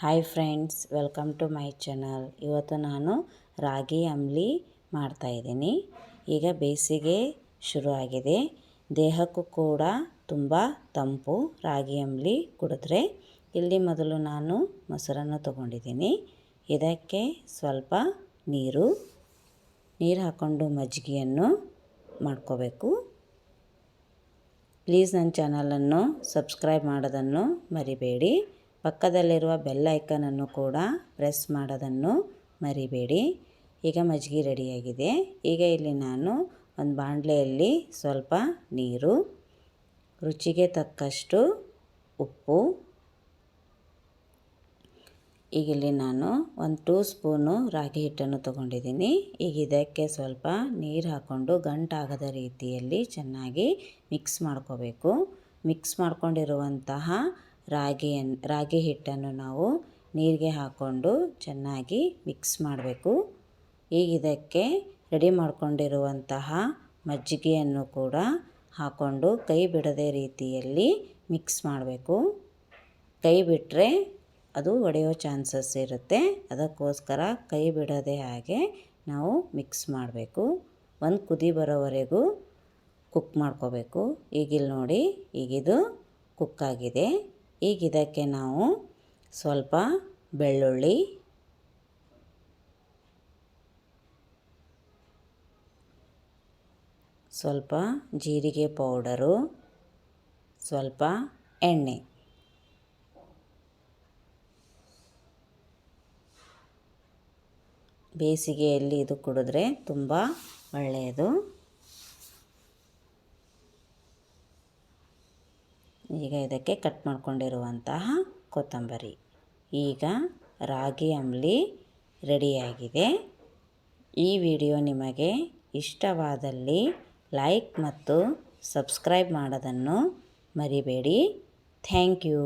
Hi friends welcome to my channel ಇವತ್ತು ನಾನು ರಾಗಿ ಅಂಬ್ಲಿ ಮಾಡ್ತಾಯಿದ್ದೀನಿ ಈಗ ಬೇಸಿಗೆ ಶುರುವಾಗಿದೆ ದೇಹಕ್ಕೂ ಕೂಡ ತುಂಬ ತಂಪು ರಾಗಿ ಅಂಬ್ಲಿ ಕುಡಿದ್ರೆ ಇಲ್ಲಿ ಮೊದಲು ನಾನು ಮೊಸರನ್ನು ತಗೊಂಡಿದ್ದೀನಿ. ಇದಕ್ಕೆ ಸ್ವಲ್ಪ ನೀರು ನೀರು ಹಾಕ್ಕೊಂಡು ಮಜ್ಜಿಗೆಯನ್ನು ಮಾಡ್ಕೋಬೇಕು. ಪ್ಲೀಸ್ ನನ್ನ ಚಾನಲನ್ನು ಸಬ್ಸ್ಕ್ರೈಬ್ ಮಾಡೋದನ್ನು ಮರಿಬೇಡಿ. ಪಕ್ಕದಲ್ಲಿರುವ ಬೆಲ್ ಐಕನನ್ನು ಕೂಡ ಪ್ರೆಸ್ ಮಾಡೋದನ್ನು ಮರಿಬೇಡಿ. ಈಗ ಮಜ್ಜಿಗೆ ರೆಡಿಯಾಗಿದೆ. ಈಗ ಇಲ್ಲಿ ನಾನು ಒಂದು ಬಾಣಲೆಯಲ್ಲಿ ಸ್ವಲ್ಪ ನೀರು, ರುಚಿಗೆ ತಕ್ಕಷ್ಟು ಉಪ್ಪು, ಈಗ ಇಲ್ಲಿ ನಾನು ಒಂದು ಟೂ ಸ್ಪೂನು ರಾಗಿ ಹಿಟ್ಟನ್ನು ತಗೊಂಡಿದ್ದೀನಿ. ಈಗ ಇದಕ್ಕೆ ಸ್ವಲ್ಪ ನೀರು ಹಾಕ್ಕೊಂಡು ಗಂಟಾಗದ ರೀತಿಯಲ್ಲಿ ಚೆನ್ನಾಗಿ ಮಿಕ್ಸ್ ಮಾಡ್ಕೋಬೇಕು. ಮಿಕ್ಸ್ ಮಾಡ್ಕೊಂಡಿರುವಂತಹ ರಾಗಿಯನ್ನು ರಾಗಿ ಹಿಟ್ಟನ್ನು ನಾವು ನೀರಿಗೆ ಹಾಕ್ಕೊಂಡು ಚೆನ್ನಾಗಿ ಮಿಕ್ಸ್ ಮಾಡಬೇಕು. ಈಗ ಇದಕ್ಕೆ ರೆಡಿ ಮಾಡಿಕೊಂಡಿರುವಂತಹ ಮಜ್ಜಿಗೆಯನ್ನು ಕೂಡ ಹಾಕ್ಕೊಂಡು ಕೈ ಬಿಡದೆ ರೀತಿಯಲ್ಲಿ ಮಿಕ್ಸ್ ಮಾಡಬೇಕು. ಕೈ ಬಿಟ್ಟರೆ ಅದು ಒಡೆಯೋ ಚಾನ್ಸಸ್ ಇರುತ್ತೆ. ಅದಕ್ಕೋಸ್ಕರ ಕೈ ಬಿಡದೆ ಹಾಗೆ ನಾವು ಮಿಕ್ಸ್ ಮಾಡಬೇಕು. ಒಂದು ಕುದಿ ಬರೋವರೆಗೂ ಕುಕ್ ಮಾಡ್ಕೋಬೇಕು. ಈಗಿಲ್ಲಿ ನೋಡಿ, ಈಗಿದು ಕುಕ್ಕಾಗಿದೆ. ಈಗ ಇದಕ್ಕೆ ನಾವು ಸ್ವಲ್ಪ ಬೆಳ್ಳುಳ್ಳಿ, ಸ್ವಲ್ಪ ಜೀರಿಗೆ ಪೌಡರು, ಸ್ವಲ್ಪ ಎಣ್ಣೆ. ಬೇಸಿಗೆಯಲ್ಲಿ ಇದು ಕುಡಿದ್ರೆ ತುಂಬ ಒಳ್ಳೆಯದು. ಈಗ ಇದಕ್ಕೆ ಕಟ್ ಮಾಡಿಕೊಂಡಿರುವಂತಹ ಕೊತ್ತಂಬರಿ. ಈಗ ರಾಗಿ ಅಂಬ್ಲಿ ರೆಡಿಯಾಗಿದೆ. ಈ ವಿಡಿಯೋ ನಿಮಗೆ ಇಷ್ಟವಾದಲ್ಲಿ ಲೈಕ್ ಮತ್ತು ಸಬ್ಸ್ಕ್ರೈಬ್ ಮಾಡೋದನ್ನು ಮರಿಬೇಡಿ. Thank you.